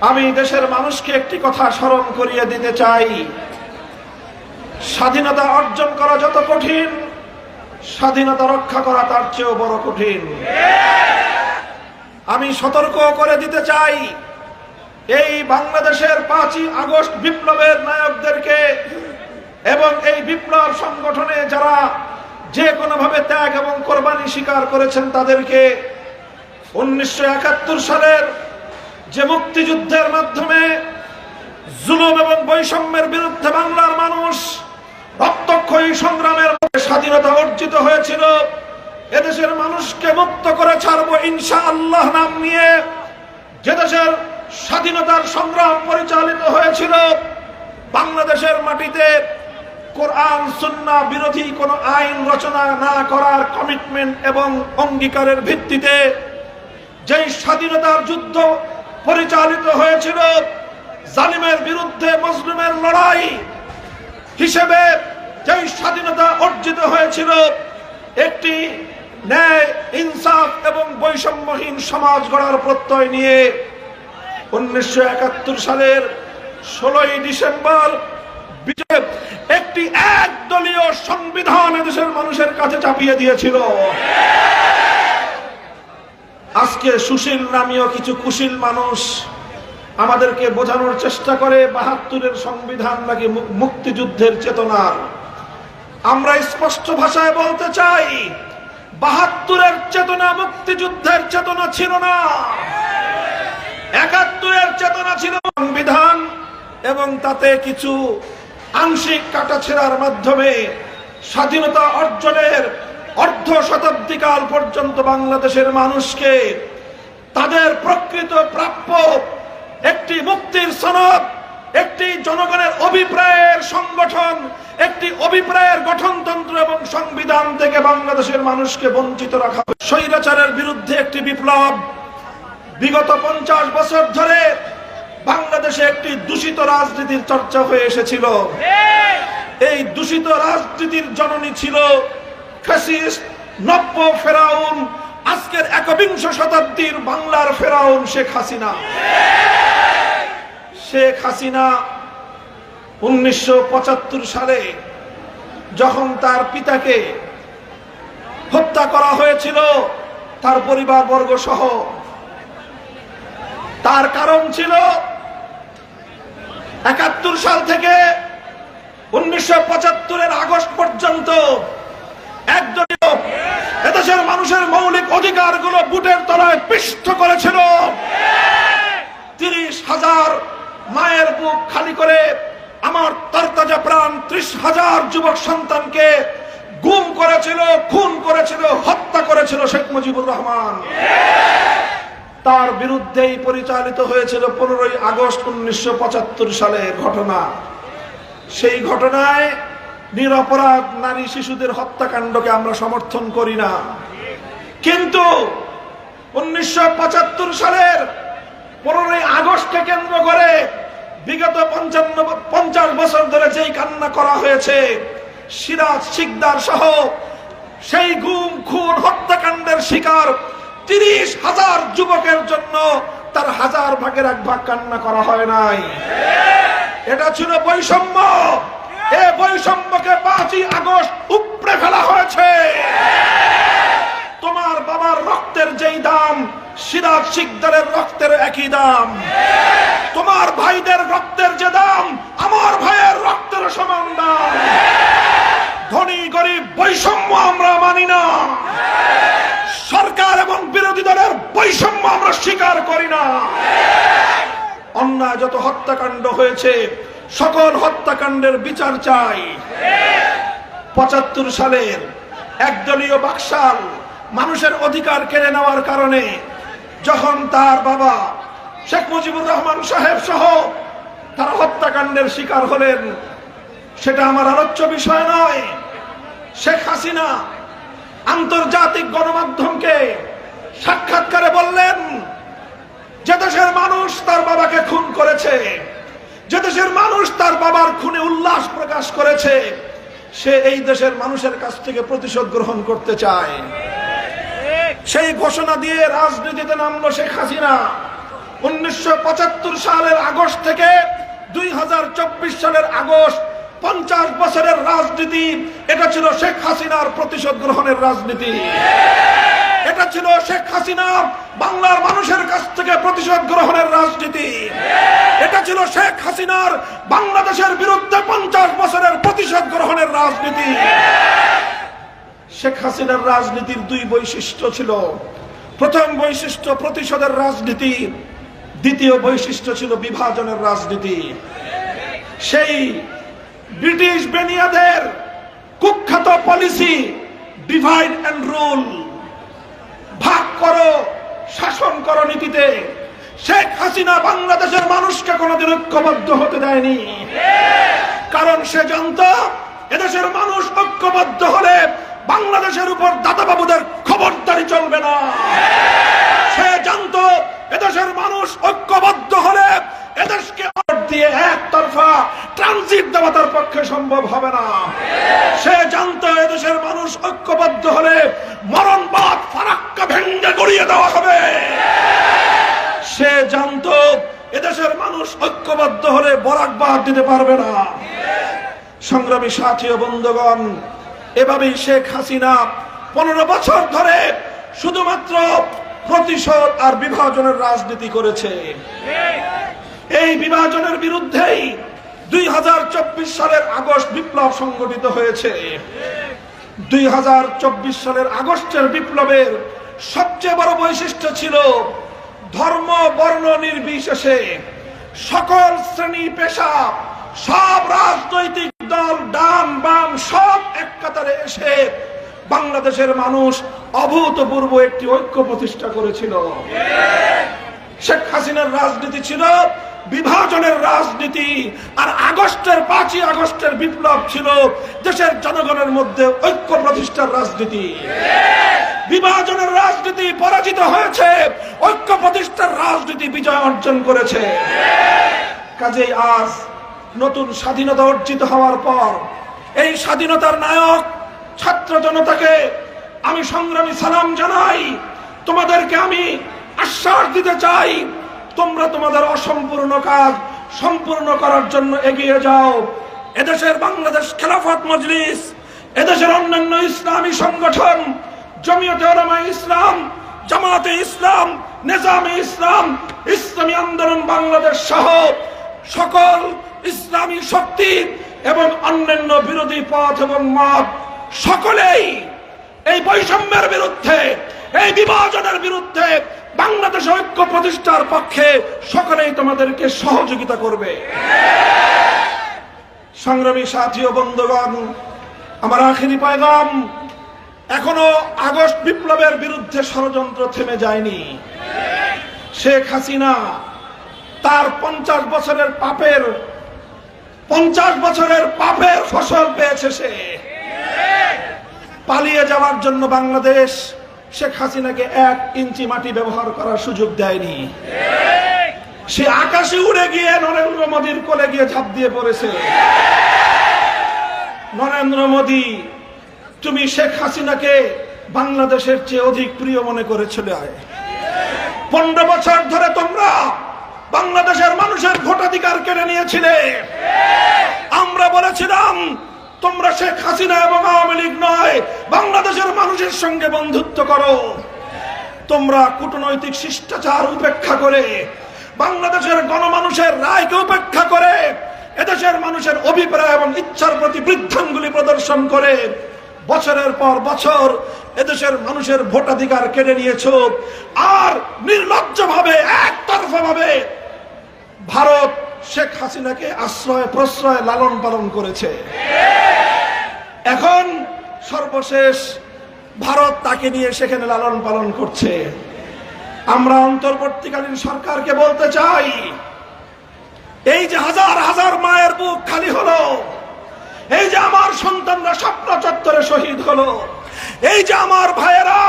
আমি দেশের মানুষকে একটি কথা স্মরণ করিয়ে দিতে চাই। স্বাধীনতা অর্জন করা যত কঠিন, স্বাধীনতা রক্ষা করা তার চেয়েও বড় কঠিন। আমি সতর্ক করে দিতে চাই এই বাংলাদেশের পাঁচই আগস্ট বিপ্লবের নায়কদেরকে এবং এই বিপ্লব সংগঠনে যারা যে কোনোভাবে ত্যাগ এবং কোরবানি স্বীকার করেছেন তাদেরকে। উনিশশো একাত্তর সালের যে মুক্তিযুদ্ধের মাধ্যমে জুলুম এবং বৈষম্যের বিরুদ্ধে বাংলার মানুষ রক্তক্ষয়ী সংগ্রামের স্বাধীনতা অর্জিত হয়েছিল। এদেশের মানুষকে মুক্ত করে ছাড়বো ইনশা আল্লাহ নাম নিয়ে। যে দেশের স্বাধীনতার সংগ্রাম পরিচালিত হয়েছিল, বাংলাদেশের মাটিতে কোরআন সুন্না বিরোধী কোনো আইন রচনা না করার কমিটমেন্ট এবং অঙ্গীকারের ভিত্তিতে যেই স্বাধীনতার যুদ্ধ পরিচালিত হয়েছিল জালিমের বিরুদ্ধে মুসলিমের লড়াই হিসেবে যেই স্বাধীনতা অর্জিত হয়েছিল, একটি ন্যায়, ইনসাফ এবং বৈষম্যহীন সমাজ গড়ার প্রত্যয় নিয়ে উনিশশো একাত্তর সালের ষোলোই ডিসেম্বর একটি একদলীয় সংবিধান দেশের মানুষের কাছে চাপিয়ে দিয়েছিল। আজকে সুশীল নামীয় কিছু কুশীল মানুষ আমাদেরকে বোঝানোর চেষ্টা করে বাহাত্তরের সংবিধান নাকি মুক্তিযুদ্ধের চেতনার। আমরা স্পষ্ট ভাষায় বলতে চাই, বাহাত্তরের চেতনা মুক্তিযুদ্ধের চেতনা ছিল না। একাত্তরের চেতনা ছিল সংবিধান এবং তাতে কিছু আংশিক কাটাছেড়ার মাধ্যমে স্বাধীনতা অর্জনের অর্ধ শতাব্দীকাল পর্যন্ত বাংলাদেশের মানুষকে তাদের প্রকৃত প্রাপ্য একটি মুক্তির সনদ একটি জনগণের অভিপ্রায়ের সংগঠন একটি অভিপ্রায়ের গঠনতন্ত্র এবং সংবিধান থেকে বাংলাদেশের মানুষকে বঞ্চিত রাখা। স্বৈরাচারের বিরুদ্ধে একটি বিপ্লব। বিগত পঞ্চাশ বছর ধরে বাংলাদেশে একটি দূষিত রাজনীতির চর্চা হয়ে এসেছিল। এই দূষিত রাজনীতির জননী ছিল ফ্যাসিস্ট নব্য ফেরাউন, আজকের একবিংশ শতাব্দীর বাংলার ফেরাউন শেখ হাসিনা। শেখ হাসিনা উনিশশো পঁচাত্তর সালে যখন তার পিতাকে হত্যা করা হয়েছিল, তার পরিবার বর্গ সহ তার কারণ ছিল একাত্তর সাল থেকে উনিশশো পঁচাত্তরের আগস্ট পর্যন্ত একদলীয় এদেশের মানুষের মৌলিক অধিকারগুলো বুটের তলায় পিষ্ট করেছিল। তিরিশ হাজার মায়ের বুক খালি করে আমার তরতাজা প্রাণ ত্রিশ হাজার যুবক সন্তানকে গুম করেছিল, খুন করেছিল, হত্যা করেছিল শেখ মুজিবুর রহমান। তার বিরুদ্ধেই পরিচালিত হয়েছিল পনেরোই আগস্ট উনিশশো সালের ঘটনা। সেই ঘটনায় নিরপরাধ নারী শিশুদের হত্যাকাণ্ডকে আমরা সমর্থন করি না। কিন্তু উনিশশো পঁচাত্তর সালের পনেরোই আগস্টকে কেন্দ্র করে বিগত পঞ্চান্ন পঞ্চাশ বছর ধরে যেই কান্না করা হয়েছে, সিরাজ শিকদার সহ সেই গুম, খুন, হত্যাকাণ্ডের শিকার তিরিশ হাজার যুবকের জন্য তার হাজার ভাগের এক ভাগ কান্না করা হয় নাই। এটা ছিল বৈষম্য। পাঁচই আগস্ট উপড়ে ফেলা হয়েছে। তোমার বাবার রক্তের যেই দাম, সিরাজ শিকদারের রক্তের একই দাম। তোমার ভাইদের রক্তের যে দাম, আমার ভাইয়ের রক্তের সমান দাম। ধনী, গরিব, বৈষম্য আমরা মানি না। সরকার এবং বিরোধী দলের বৈষম্য আমরা স্বীকার করি না। অন্যায় যত হত্যাকাণ্ড হয়েছে সকল হত্যাকাণ্ডের বিচার চাই। পঁচাত্তর সালের একদলীয় বাকশাল মানুষের অধিকার কেড়ে নেওয়ার কারণে যখন তার বাবা শেখ মুজিবুর রহমান সাহেব সহ তারা হত্যাকাণ্ডের শিকার হলেন, সেটা আমার আলোচ্য বিষয় নয়। শেখ হাসিনা আন্তর্জাতিক গণমাধ্যমকে সাক্ষাৎকারে বললেন, যে দেশের মানুষ তার বাবাকে খুন করেছে যে দেশের মানুষ তার বাবার খুনে উল্লাস প্রকাশ করেছে, সে এই দেশের মানুষের কাছ থেকে প্রতিশোধ গ্রহণ করতে চায়। সেই ঘোষণা দিয়ে রাজনীতিতে নামলো শেখ হাসিনা। উনিশশো পঁচাত্তর সালের আগস্ট থেকে দুই হাজার চব্বিশ সালের আগস্ট পঞ্চাশ বছরের রাজনীতি, এটা ছিল শেখ হাসিনার প্রতিশোধ গ্রহণের রাজনীতি। এটা ছিল শেখ হাসিনা বাংলার মানুষের কাছ থেকে প্রতিশোধ গ্রহণের রাজনীতি। এটা ছিল শেখ হাসিনার বাংলাদেশের বিরুদ্ধে পঞ্চাশ বছরের প্রতিশোধ গ্রহণের রাজনীতি। শেখ হাসিনার রাজনীতির দুই বৈশিষ্ট্য ছিল। প্রথম বৈশিষ্ট্য প্রতিশোধের রাজনীতি, দ্বিতীয় বৈশিষ্ট্য ছিল বিভাজনের রাজনীতি। সেই ব্রিটিশ বেনিয়াদের কুখ্যাত পলিসি ডিভাইড অ্যান্ড রুল করো, শাসন করো নীতিতে। শেখ হাসিনা বাংলাদেশের মানুষকে কোনোদিন ঐক্যবদ্ধ হতে দেয়নি। কারণ সে জানত, এদেশের মানুষ ঐক্যবদ্ধ হলে বাংলাদেশের উপর দাদাবাবুদের খবরদারি চলবে না। সে জানত, এদেশের মানুষ ঐক্যবদ্ধ হলে এদেশকে দিয়ে একতরফা ট্রানজিট দেওয়া তার পক্ষে সম্ভব হবে না। সে জানত, এদেশের মানুষ ঐক্যবদ্ধ হলে মরণবাদ ফারাক্কা ভেঙ্গে গড়িয়ে দেওয়া হবে। সে জানত এদেশের মানুষ ঐক্যবদ্ধ হলে বরাকবাদ দিতে পারবে না। সংগ্রামী সাথী ও বন্ধুগণ, এভাবেই শেখ হাসিনা পনেরো বছর ধরে শুধুমাত্র প্রতিশোধ আর বিভাজনের রাজনীতি করেছে। এই বিভাজনের বিরুদ্ধেই দুই হাজার চব্বিশ সালের আগস্ট বিপ্লব সংগঠিত হয়েছে। দুই হাজার চব্বিশ সালের আগস্টের বিপ্লবের সবচেয়ে বড় বৈশিষ্ট্য ছিল ধর্ম, বর্ণ নির্বিশেষে সকল শ্রেণি, পেশা, সব রাজনৈতিক দল, ডান, বাম, সব এক কাতারে এসে বাংলাদেশের মানুষ অভূতপূর্ব একটি ঐক্য প্রতিষ্ঠা করেছিল। শেখ হাসিনার রাজনীতি ছিল বিভাজনের রাজনীতি, আর আগস্টের, পাঁচই আগস্টের বিপ্লব ছিল দেশের জনগণের মধ্যে ঐক্য প্রতিষ্ঠার রাজনীতি। বিভাজনের রাজনীতি পরাজিত হয়েছে। ঐক্য প্রতিষ্ঠার রাজনীতি বিজয় অর্জন করেছে। কাজেই আজ নতুন স্বাধীনতা অর্জিত হওয়ার পর এই স্বাধীনতার নায়ক, ছাত্র জনতাকে আমি সংগ্রামী সালাম জানাই। তোমাদেরকে আমি আশ্বাস দিতে চাই, তোমরা তোমাদের অসম্পূর্ণ কাজ সম্পূর্ণ করার জন্য এগিয়ে যাও। এদেশের বাংলাদেশ খেলাফত মজলিস, এদেশের অন্যান্য ইসলামী সংগঠন জমিয়তে ইসলাম জামাতে ইসলাম, নেজামে ইসলাম, ইসলামী আন্দোলন বাংলাদেশ সহ সকল ইসলামী শক্তি এবং অন্যান্য বিরোধী পথ এবং মত সকলেই এই বৈষম্যের বিরুদ্ধে, এই বিভাজনের বিরুদ্ধে বাংলাদেশ ঐক্য প্রতিষ্ঠার পক্ষে সকলেই তোমাদেরকে সহযোগিতা করবে। সংগ্রামী সাথী ও বন্ধুগণ, আমার আখিরি পায়গাম এখনও আগস্ট বিপ্লবের বিরুদ্ধে ষড়যন্ত্র থেমে যায়নি। শেখ হাসিনা তার পঞ্চাশ বছরের পাপের, পঞ্চাশ বছরের পাপের ফসল পেয়েছে সে। পালিয়ে যাওয়ার জন্য বাংলাদেশ শেখ হাসিনাকে এক ইঞ্চি মাটি ব্যবহার করার সুযোগ দেয়নি। সে আকাশে উড়ে গিয়ে নরেন্দ্র মোদীর কোলে গিয়ে ঝাঁপ দিয়ে পড়েছে। নরেন্দ্র মোদী তুমি শেখ হাসিনাকে বাংলাদেশের চেয়ে অধিক প্রিয় মনে করেছিলে? পনেরো বছর ধরে তোমরা বাংলাদেশের মানুষের ভোটাধিকার কেড়ে নিয়েছিলে। আমরা বলেছিলাম, তোমরা শেখ হাসিনা এবং আওয়ামী লীগ নয়, বাংলাদেশের মানুষের সঙ্গে বন্ধুত্ব করো। তোমরা কূটনৈতিক শিষ্টাচার উপেক্ষা করে, বাংলাদেশের গণমানুষের রায়কে উপেক্ষা করে, এদেশের মানুষের অভিপ্রায় এবং ইচ্ছার প্রতি বৃদ্ধাঙ্গুলি প্রদর্শন করে বছরের পর বছর এদেশের মানুষের ভোটাধিকার কেড়ে নিয়েছ। আর নির্লজ্জ ভাবে একতরফা ভাবে ভারত শেখ হাসিনাকে আশ্রয় প্রশ্রয় লালন পালন করেছে। এখন সর্বশেষ ভারত তাকে নিয়ে সেখানে লালন পালন করছে। আমরা অন্তর্বর্তীকালীন সরকারকে বলতে চাই, এই যে হাজার হাজার মায়ের বুক খালি হলো এই যে আমার সন্তানরা স্বপ্ন চত্বরে শহীদ হলো, এই যে আমার ভাইয়েরা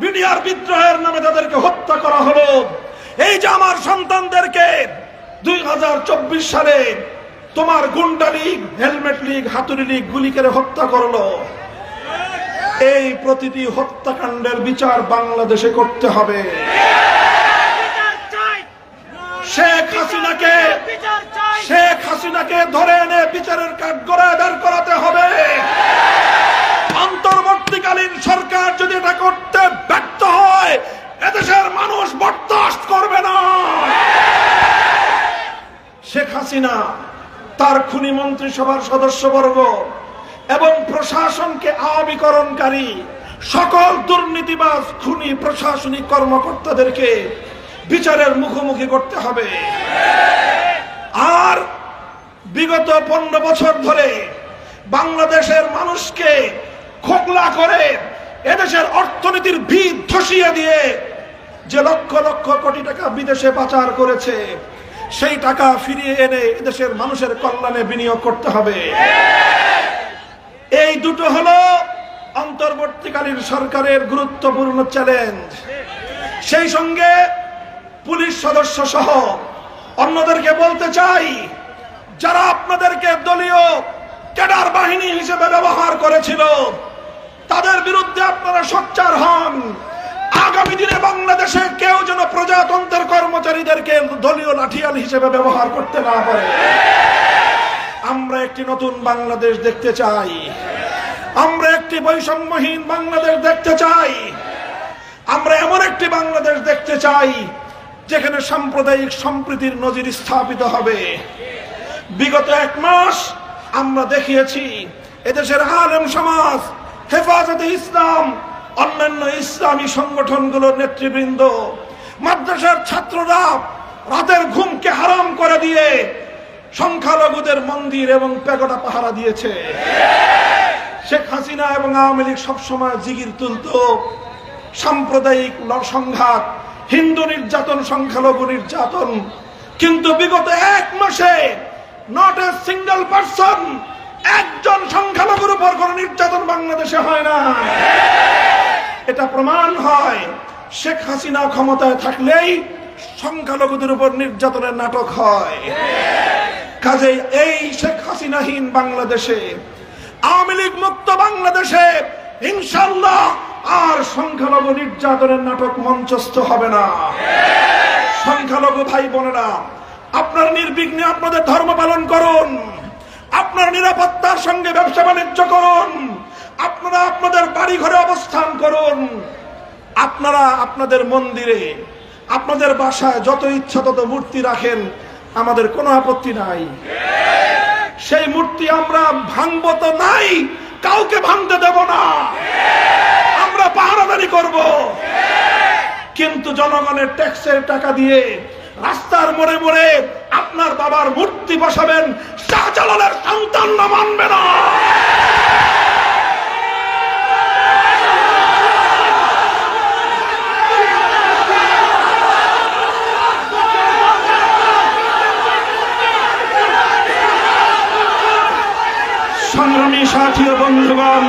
বিডিআর বিদ্রোহের নামে তাদেরকে হত্যা করা হলো, এই যে আমার সন্তানদেরকে দুই হাজার চব্বিশ সালে তোমার গুন্ডা লীগ, হেলমেট লীগ, হাতুড়ি লীগ গুলি করে হত্যা করল। এই প্রতিটি হত্যাকাণ্ডের বিচার বাংলাদেশে করতে হবে। শেখ হাসিনাকে শেখ হাসিনাকে ধরে এনে বিচারের কাঠগড়ায় দাঁড় করাতে হবে। অন্তর্বর্তীকালীন সরকার যদি এটা করতে ব্যর্থ হয়, এদেশের মানুষ বরদাস্ত করবে না। শেখ হাসিনা তার খুনি মন্ত্রিসভার সদস্যবর্গ এবং প্রশাসনকে আওয়ামীকরণকারী সকল দুর্নীতিবাজ খুনি প্রশাসনিক কর্মকর্তাদেরকে বিচারের মুখোমুখি করতে হবে। আর বিগত পনেরো বছর ধরে বাংলাদেশের মানুষকে খোকলা করে এদেশের অর্থনীতির ভিত ধসিয়ে দিয়ে যে লক্ষ লক্ষ কোটি টাকা বিদেশে পাচার করেছে, সেই টাকা ফিরিয়ে এনে এদেশের মানুষের কল্যাণে বিনিয়োগ করতে হবে। এই দুটো হলো অন্তর্বর্তীকালীন সরকারের গুরুত্বপূর্ণ চ্যালেঞ্জ সেই সঙ্গে পুলিশ সদস্য সহ অন্যদেরকে বলতে চাই, যারা আপনাদেরকে দলীয় ক্যাডার বাহিনী হিসেবে ব্যবহার করেছিল, তাদের বিরুদ্ধে আপনারা সোচ্চার হন। আগামী দিনে বাংলাদেশে কেউ যেন প্রজাতন্ত্রের কর্মচারীদেরকে দলীয় লাঠিয়াল হিসেবে ব্যবহার করতে না পারে। আমরা একটি নতুন বাংলাদেশ দেখতে চাই। আমরা একটি বৈষম্যহীন বাংলাদেশ দেখতে চাই। আমরা এমন একটি বাংলাদেশ দেখতে চাই যেখানে সাম্প্রদায়িক সম্প্রীতির নজির স্থাপিত হবে। বিগত এক মাস আমরা দেখিয়েছি, এদেশের আলেম সমাজ, হেফাজতে ইসলাম, অন্যান্য ইসলামী সংগঠনগুলোর নেতৃবৃন্দ, মাদ্রাসার ছাত্ররা রাতের ঘুমকে হারাম করে দিয়ে সংখ্যালঘুদের মন্দির এবং পেগোটা পাহারা দিয়েছে। শেখ হাসিনা এবং আওয়ামী লীগ সবসময় জিগির তুলত সাম্প্রদায়িক সংঘাত হিন্দু নির্যাতন, সংখ্যালঘু নির্যাতন। কিন্তু বিগত এক মাসে নট এ সিঙ্গেল পার্সন একজন সংখ্যালঘুর উপর কোনো নির্যাতন বাংলাদেশে হয় না। এটা প্রমাণ হয়, শেখ হাসিনা ক্ষমতায় থাকলেই সংখ্যালঘুদের উপর নির্যাতনের নাটক হয়। কাজে এই শেখ হাসিনাহীন বাংলাদেশে, আওয়ামী লীগ মুক্ত বাংলাদেশে ইনশাল্লাহ আর সংখ্যালঘু নির্যাতনের নাটক মঞ্চস্থ হবে না। সংখ্যালঘু ভাই বোনেরা, আপনার নির্বিঘ্নে আপনাদের ধর্ম পালন করুন। আপনার নিরাপত্তার সঙ্গে ব্যবসা বাণিজ্য করুন। আপনারা আপনাদের বাড়ি ঘরে অবস্থান করুন। আপনারা আপনাদের মন্দিরে, আপনাদের বাসায় যত ইচ্ছা তত মূর্তি রাখেন, আমাদের কোনো আপত্তি নাই। সেই মূর্তি আমরা ভাঙবো তো নাই, কাউকে ভাঙতে দেব না। আমরা পাহারাদারি করব। কিন্তু জনগণের ট্যাক্সের টাকা দিয়ে রাস্তার মোড়ে মোড়ে আপনার বাবার মূর্তি বসাবেন, শাহজালালের সন্তান না মানবে না। সংগ্রামী সাথী বন্ধুগণ,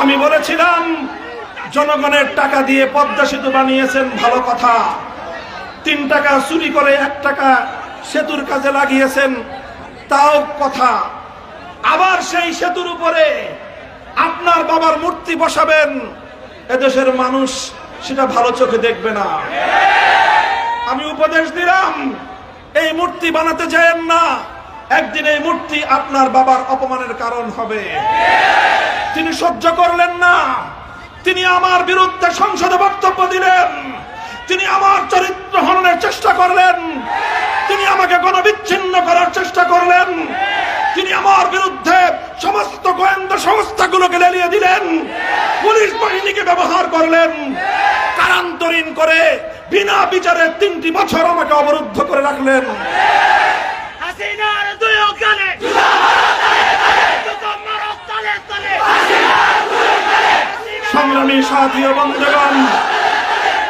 আমি বলেছিলাম জনগণের টাকা দিয়ে পদ্মা সেতু বানিয়েছেন, ভালো কথা। তিন টাকা চুরি করে, এক টাকা সেতুর কাজে লাগিয়েছেন, তাও কথা। আবার সেই সেতুর উপরে আপনার বাবার মূর্তি বসাবেন, এদেশের মানুষ সেটা ভালো চোখে দেখবে না। আমি উপদেশ দিলাম, এই মূর্তি বানাতে যায়েন না, একদিন এই মূর্তি আপনার বাবার অপমানের কারণ হবে। তিনি সহ্য করলেন না। তিনি আমার বিরুদ্ধে সংসদে বক্তব্য দিলেন। তিনি আমার চরিত্র হননের চেষ্টা করলেন। তিনি আমাকে গণবিচ্ছিন্ন করার চেষ্টা করলেন। তিনি আমার বিরুদ্ধে সমস্ত গোয়েন্দা সংস্থাগুলোকে লেলিয়ে দিলেন। পুলিশ বাহিনীকে ব্যবহার করলেন। কারান্তরীণ করে বিনা বিচারে তিনটি বছর আমাকে অবরুদ্ধ করে রাখলেন। হাসিনার দুই সংগ্রামী সাথী ও বন্ধুগণ,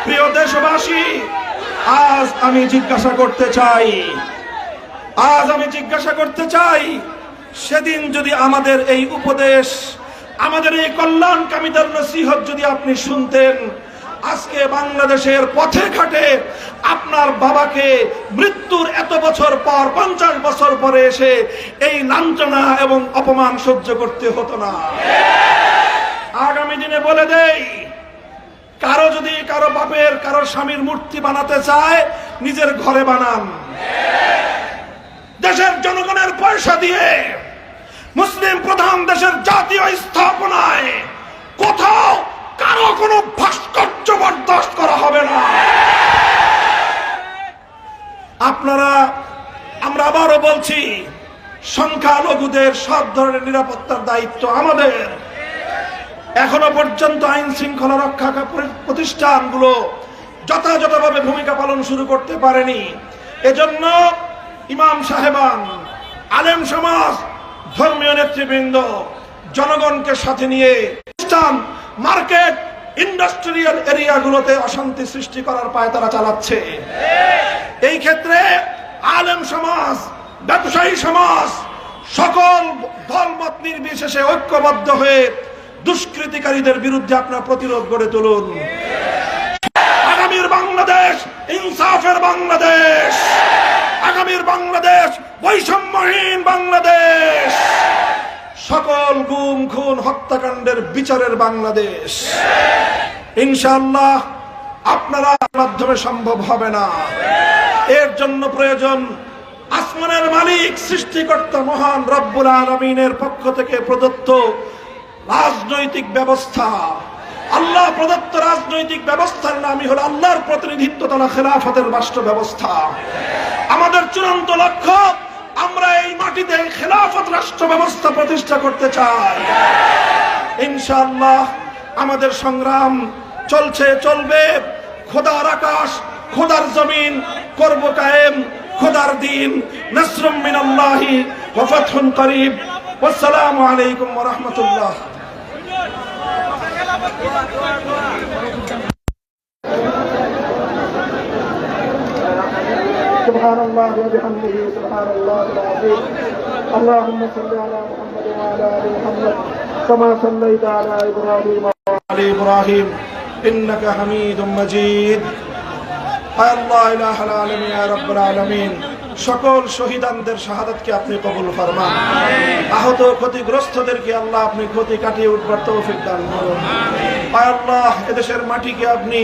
প্রিয় দেশবাসী, আজ আমি জিজ্ঞাসা করতে চাই, আজ আমি জিজ্ঞাসা করতে চাই, সেদিন যদি আমাদের এই উপদেশ, আমাদের এই কল্যাণকামীদের নসিহত যদি আপনি শুনতেন, আজকে বাংলাদেশের পথে ঘাটে আপনার বাবাকে মৃত্যুর এত বছর পর, পঞ্চাশ বছর পরে এসে এই লাঞ্ছনা এবং অপমান সহ্য করতে হতো না। আগামী দিনে বলে দেই, কারও যদি কারও বাপের, কারও স্বামীর মূর্তি বানাতে চায়, নিজের ঘরে বানান। দেশের জনগণের পয়সা দিয়ে মুসলিম প্রধান দেশের জাতীয় স্থাপনায় কোথাও কারও কোনো ভাস্কর্য বরদাস্ত করা হবে না। আপনারা, আমরা আবারও বলছি, সংখ্যালঘুদের সব ধরনের নিরাপত্তার দায়িত্ব আমাদের। এখনও পর্যন্ত আইন শৃঙ্খলা রক্ষা প্রতিষ্ঠানগুলো যথাযথভাবে ভূমিকা পালন শুরু করতে পারেনি। এজন্য ইমাম সাহেবান, আলেম সমাজ, ধর্মীয় নেতৃবৃন্দ, জনগণকে সাথে নিয়ে প্রতিষ্ঠান, মার্কেট, ইন্ডাস্ট্রিয়াল এরিয়াগুলোতে অশান্তি সৃষ্টি করার পায় তারা চালাচ্ছে। এই ক্ষেত্রে আলেম সমাজ, ব্যবসায়ী সমাজ সকল দলমত নির্বিশেষে ঐক্যবদ্ধ হয়ে দুষ্কৃতিকারীদের বিরুদ্ধে আপনার প্রতিরোধ গড়ে তুলুন। আগামীর বাংলাদেশ ইনসাফের বাংলাদেশ। আগামীর বাংলাদেশ বৈষম্যহীন বাংলাদেশ। সকল গুম, খুন, হত্যাকাণ্ডের বিচারের বাংলাদেশ। ইনশাআল্লাহ আপনারা মাধ্যমে সম্ভব হবে না। এর জন্য প্রয়োজন আসমানের মালিক, সৃষ্টিকর্তা মহান রব্বুল আলমিনের পক্ষ থেকে প্রদত্ত রাজনৈতিক ব্যবস্থা। আল্লাহ প্রদত্ত রাজনৈতিক ব্যবস্থার নামই হলো আল্লাহর প্রতিনিধিত্ব তথা খেলাফতের রাষ্ট্র ব্যবস্থা। আমাদের চূড়ান্ত লক্ষ্য, আমরা এই মাটিতে খেলাফত রাষ্ট্র ব্যবস্থা প্রতিষ্ঠা করতে চাই। ইনশাআল্লাহ আমাদের সংগ্রাম চলছে, চলবে। খোদার আকাশ, খোদার জমিন, করব কায়েম, খোদার দিন। নসরুম মিনাল্লাহি ওয়া ফাতহুন করিব ওয়াসসালামু আলাইকুম ওয়া রাহমাতুল্লাহ। سبحان الله وبحمده سبحان الله العظيم. اللهم صل على محمد وعلى آل محمد كما صليت على إبراهيم وعلى إبراهيم. إنك حميد مجيد. يا الله اله العالمين يا رب العالمين. সকল শহীদানদের শাহাদাতকে আপনি কবুল ফরমান। আহত ক্ষতিগ্রস্তদেরকে আল্লাহ আপনি ক্ষতি কাটিয়ে উঠবার তৌফিক দান করুন। আল্লাহ এদেশের মাটিকে আপনি